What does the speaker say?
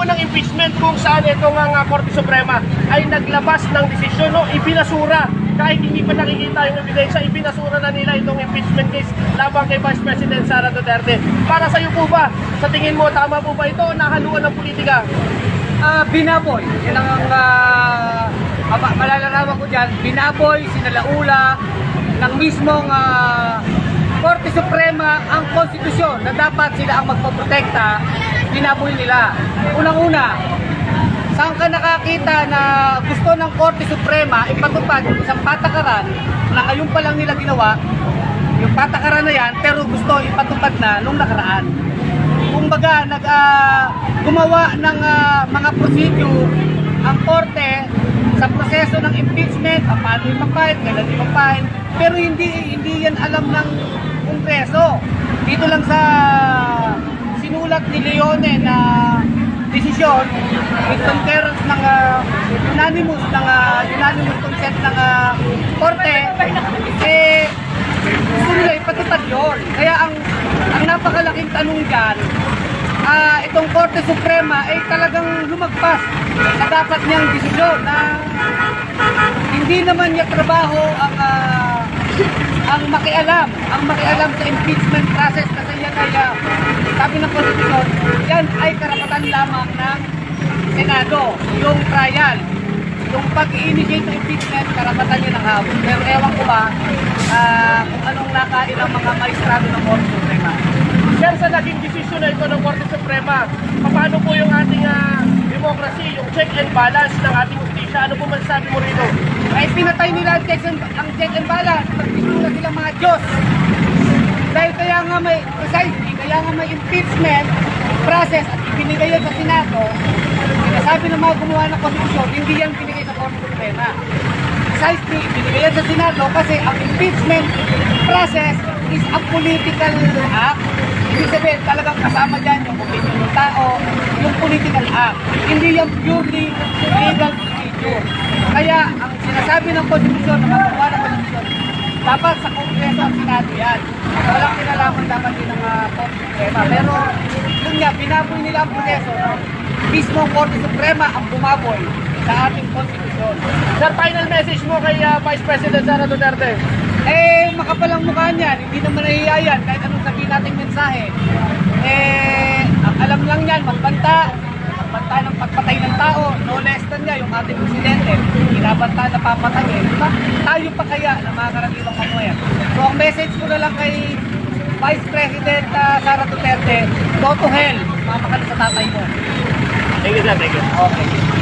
po ng impeachment kung saan itong nga Korte Suprema ay naglabas ng desisyon, no? ibinasura kahit hindi pa nakikita yung ebidensya, ibinasura na nila itong impeachment case laban kay Vice President Sara Duterte. Para sa iyo po ba, sa tingin mo, tama po ba ito o nahaluan ng politika? Ah, binaboy. Yan ang uh, malalarawan ko dyan. Binaboy, sinalaula ng mismong ah, Korte Suprema ang konstitusyon na dapat sila ang magpoprotekta. Binaboy nila. Unang-una, saan ka nakakita na gusto ng Korte Suprema ipatupad isang patakaran na ngayon pa lang nila ginawa, yung patakaran na yan, pero gusto ipatupad na nung nakaraan kumbaga nag ah, gumawa ng ah, mga procedure ang korte sa proseso ng impeachment, paano ipapahid, kailan ipapahid, pero hindi hindi yan alam ng kongreso. Dito lang sa Leone na desisyon with concurrence ng ah, unanimous ng ah, unanimous consent ng ah, korte eh gusto nila ipatupad yun. Kaya ang ang napakalaking tanong dyan, ah, itong Korte Suprema ay talagang lumagpas sa dapat niyang desisyon na hindi naman niya trabaho ang ah, ang makialam, ang makialam sa impeachment process kasi yan ay ah, sabi ng Constitution, yan ay karapatan lamang ng Senado, yung trial. Yung pag-i-initiate ng impeachment, karapatan niya ng House. Pero ewan ko ba ah, kung anong nakain mga maestrado ng Korte Suprema. Sir, sa naging desisyon na ito ng Korte Suprema, paano po yung ating ah, democracy, yung check and balance ng ating justisya? Ano po masasabi mo rito? Ay pinatay nila ang checks and, ang check and balance. Pagpipula sila mga Diyos. Dahil kaya nga may, precisely, kaya nga may impeachment process at ibinigay sa Senado, sinasabi ng mga gumawa ng konstitusyon, hindi yan binigay sa Korte Suprema. Precisely, ibinigay sa Senado kasi ang impeachment process is a political act. Ibig sabihin, talagang kasama dyan yung opinion ng tao, yung political act. Hindi yan purely legal procedure. Kaya, ang sinasabi ng konstitusyon, ng mga gumawa ng konstitusyon, dapat sa Kongreso at Senado yan. Walang kinalaman dapat din ng uh, Korte Suprema. Pero yun nga, binaboy nila ang proseso. No? Mismo ang Korte Suprema ang bumaboy sa ating konstitusyon. Sir, final message mo kay ah, Vice President Sara Duterte. Eh, makapalang mukha niyan, hindi naman nahihiya yan kahit anong sabihin nating mensahe. Eh, ang alam lang yan, magbanta, magbanta ng pagpatay ng tao, no less than niya, yung ating presidente, kinabanta na papatayin. Diba? Tayo mga karaniwang kamuyan. So, ang message ko na lang kay Vice President ah, Sara Duterte, go to hell, mama ka na sa tatay mo. Thank you, sir. Thank you. Okay.